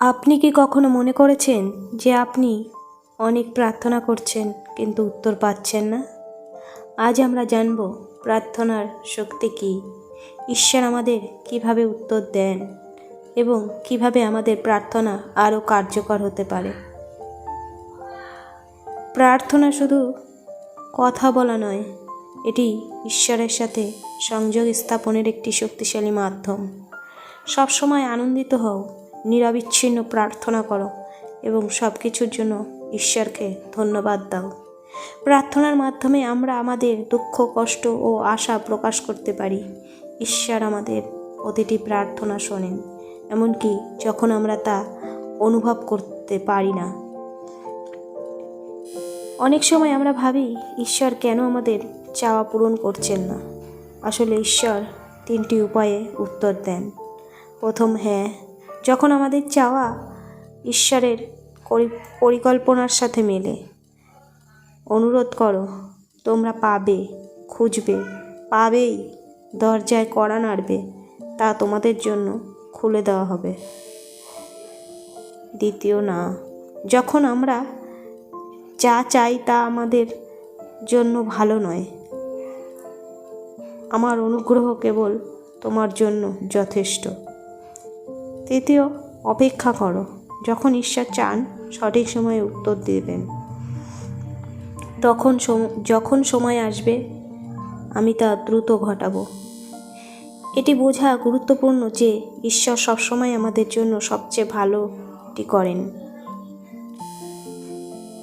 আপনি কি কখনো মনে করেছেন যে আপনি অনেক প্রার্থনা করছেন কিন্তু উত্তর পাচ্ছেন না? আজ আমরা জানব প্রার্থনার শক্তি কী। ঈশ্বর আমাদের কীভাবে উত্তর দেন এবং কীভাবে আমাদের প্রার্থনা আরও কার্যকর হতে পারে। প্রার্থনা শুধু কথা বলা নয়, এটি ঈশ্বরের সাথে সংযোগ স্থাপনের একটি শক্তিশালী মাধ্যম। সবসময় আনন্দিত হও নিরবিচ্ছিন্ন প্রার্থনা করো এবং সব কিছুর জন্য ঈশ্বরকে ধন্যবাদ দাও। প্রার্থনার মাধ্যমে আমরা আমাদের দুঃখ, কষ্ট ও আশা প্রকাশ করতে পারি। ঈশ্বর আমাদের প্রতিটি প্রার্থনা শোনেন, এমনকি যখন আমরা তা অনুভব করতে পারি না। অনেক সময় আমরা ভাবি, ঈশ্বর কেন আমাদের চাওয়া পূরণ করছেন না? আসলে ঈশ্বর তিনটি উপায়ে উত্তর দেন। প্রথম হ্যাঁ যখন আমাদের চাওয়া ঈশ্বরের পরি- পরিকল্পনার সাথে মেলে। অনুরোধ করো, তোমরা পাবে, খুঁজবে, পাবেই, দরজায় কড়া নাড়বে, তা তোমাদের জন্য খুলে দেওয়া হবে। দ্বিতীয়, না, যখন আমরা যা চাই তা আমাদের জন্য ভালো নয়। আমার অনুগ্রহ কেবল তোমার জন্য যথেষ্ট। তৃতীয়, অপেক্ষা করো। যখন ঈশ্বর চান, সঠিক সময়ে উত্তর দেবেন। তখন যখন সময় আসবে, আমি তা দ্রুত ঘটাবো। এটি বোঝা গুরুত্বপূর্ণ যে ঈশ্বর সবসময় আমাদের জন্য সবচেয়ে ভালোটি করেন।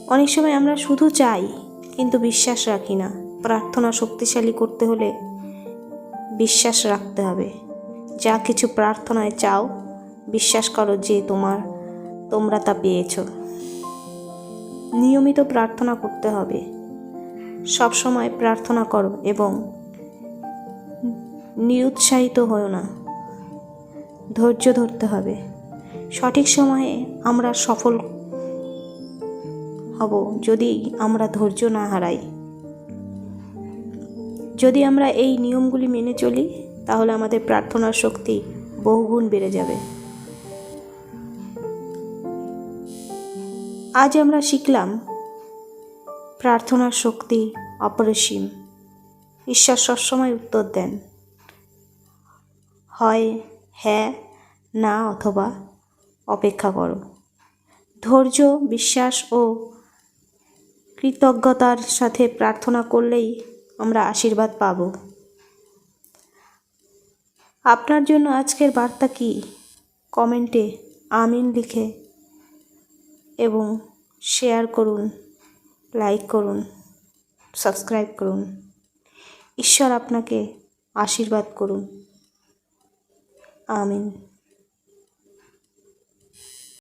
অনেক সময় আমরা শুধু চাই, কিন্তু বিশ্বাস রাখি না। প্রার্থনা শক্তিশালী করতে হলে বিশ্বাস রাখতে হবে। যা কিছু প্রার্থনায় চাও বিশ্বাস করো যে তোমার, তোমরা তা পেয়েছ। নিয়মিত প্রার্থনা করতে হবে। সব সময় প্রার্থনা করো এবং নিরুৎসাহিত হও না। ধৈর্য ধরতে হবে। সঠিক সময়ে আমরা সফল হব যদি আমরা ধৈর্য না হারাই। যদি আমরা এই নিয়মগুলি মেনে চলি, তাহলে আমাদের প্রার্থনার শক্তি বহুগুণ বেড়ে যাবে। আজ আমরা শিখলাম প্রার্থনার শক্তি অপরিসীম। ঈশ্বর সবসময় উত্তর দেন। হয় হ্যাঁ না অথবা অপেক্ষা করো। ধৈর্য, বিশ্বাস ও কৃতজ্ঞতার সাথে প্রার্থনা করলেই আমরা আশীর্বাদ পাব। আপনার জন্য আজকের বার্তা কি? কমেন্টে আমিন লিখে এবং শেয়ার করুন লাইক করুন সাবস্ক্রাইব করুন। ঈশ্বর আপনাকে আশীর্বাদ করুন। আমিন।